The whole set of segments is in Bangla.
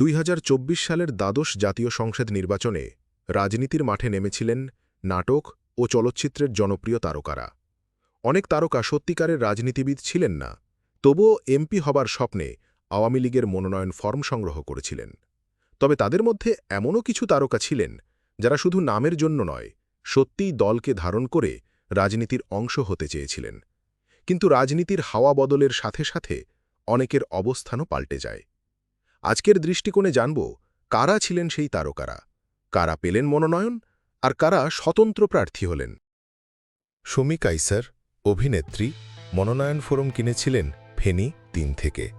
দুই হাজার চব্বিশ সালের দ্বাদশ জাতীয় সংসদ নির্বাচনে রাজনীতির মাঠে নেমেছিলেন নাটক ও চলচ্চিত্রের জনপ্রিয় তারকারা। অনেক তারকা সত্যিকারের রাজনীতিবিদ ছিলেন না, তবুও এমপি হবার স্বপ্নে আওয়ামী লীগের মনোনয়ন ফর্ম সংগ্রহ করেছিলেন। তবে তাদের মধ্যে এমনও কিছু তারকা ছিলেন যারা শুধু নামের জন্য নয়, সত্যিই দলকে ধারণ করে রাজনীতির অংশ হতে চেয়েছিলেন। কিন্তু রাজনীতির হাওয়া বদলের সাথে সাথে অনেকের অবস্থানও পাল্টে যায়। আজকের দৃষ্টিকোণে জানব, কারা ছিলেন সেই তারকারা? কারা পেলেন মনোনয়ন? আর কারা স্বতন্ত্র প্রার্থী হলেন? সুমি কাইসার, অভিনেত্রী, মনোনয়ন ফোরম কিনেছিলেন ফেনী তিন থেকে।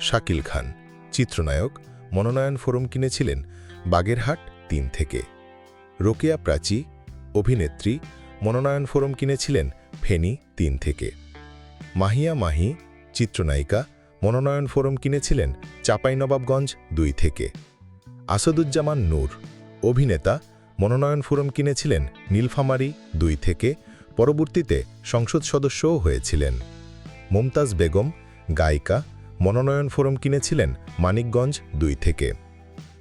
শাকিল খান, চিত্রনায়ক, মনোনয়ন ফোরম কিনেছিলেন বাগেরহাট তিন থেকে। রোকেয়া প্রাচী, অভিনেত্রী, মনোনয়ন ফোরম কিনেছিলেন ফেনী তিন থেকে। মাহিয়া মাহি, চিত্রনায়িকা মনোনয়ন ফোরম কিনেছিলেন চাঁপাইনবাবগঞ্জ দুই থেকে। আসাদুজ্জামান নূর, অভিনেতা, মনোনয়ন ফোরম কিনেছিলেন নীলফামারী দুই থেকে, পরবর্তীতে সংসদ সদস্যও হয়েছিলেন। মুমতাজ বেগম, গায়িকা, মনোনয়ন ফোরম কিনেছিলেন মানিকগঞ্জ দুই থেকে।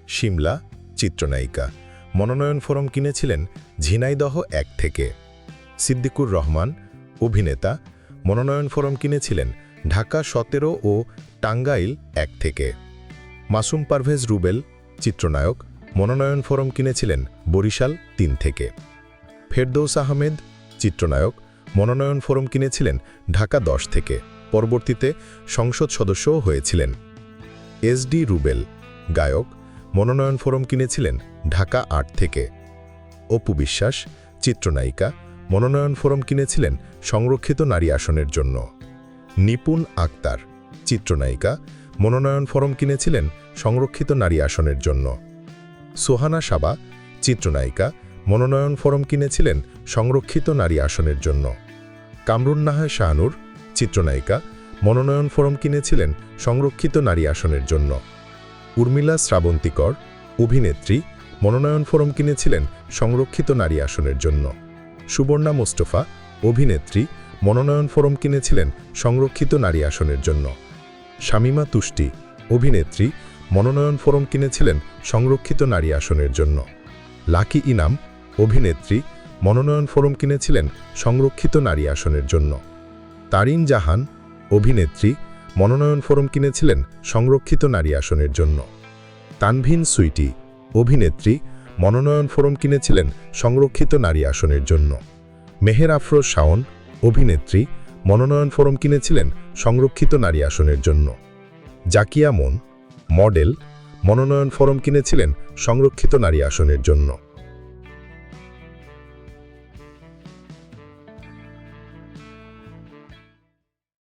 শিমলা, চিত্রনায়িকা, মনোনয়ন ফোরম কিনেছিলেন ঝিনাইদহ এক থেকে। সিদ্দিকুর রহমান, অভিনেতা, মনোনয়ন ফোরম কিনেছিলেন ঢাকা সতেরো ও টাঙ্গাইল এক থেকে। মাসুম পারভেজ রুবেল, চিত্রনায়ক, মনোনয়ন ফোরম কিনেছিলেন বরিশাল তিন থেকে। ফেরদৌস আহমেদ, চিত্রনায়ক, মনোনয়ন ফোরম কিনেছিলেন ঢাকা দশ থেকে। পরবর্তীতে সংসদ সদস্যও হয়েছিলেন। এসডি রুবেল, গায়ক, মনোনয়ন ফোরম কিনেছিলেন ঢাকা আট থেকে। অপু বিশ্বাস, চিত্রনায়িকা, মনোনয়ন ফোরম কিনেছিলেন সংরক্ষিত নারী আসনের জন্য। নিপুণ আক্তার। চিত্রনায়িকা, মনোনয়ন ফরম কিনেছিলেন সংরক্ষিত নারী আসনের জন্য। সোহানা সাবা, চিত্রনায়িকা, মনোনয়ন ফরম কিনেছিলেন সংরক্ষিত নারী আসনের জন্য। কামরুন নাহায় শাহানুর, চিত্রনায়িকা, মনোনয়ন ফরম কিনেছিলেন সংরক্ষিত নারী আসনের জন্য। উর্মিলা শ্রাবন্তিকর, অভিনেত্রী, মনোনয়ন ফরম কিনেছিলেন সংরক্ষিত নারী আসনের জন্য। সুবর্ণা মোস্তফা, অভিনেত্রী মনোনয়ন ফোরম কিনেছিলেন সংরক্ষিত নারী আসনের জন্য। শামিমা তুষ্টি, অভিনেত্রী, মনোনয়ন ফোরম কিনেছিলেন সংরক্ষিত নারী আসনের জন্য। লাকি ইনাম, অভিনেত্রী, মনোনয়ন ফোরম কিনেছিলেন সংরক্ষিত নারী আসনের জন্য। তারিন জাহান, অভিনেত্রী, মনোনয়ন ফোরম কিনেছিলেন সংরক্ষিত নারী আসনের জন্য। তানভিন সুইটি, অভিনেত্রী, মনোনয়ন ফোরম কিনেছিলেন সংরক্ষিত নারী আসনের জন্য। মেহের আফরোজ শাওন অভিনেত্রী মনোনয়ন ফোরম কিনেছিলেন সংরক্ষিত নারী আসনের জন্য। জাকিয়া মন মডেল, মনোনয়ন ফোরম কিনেছিলেন সংরক্ষিত নারী আসনের জন্য।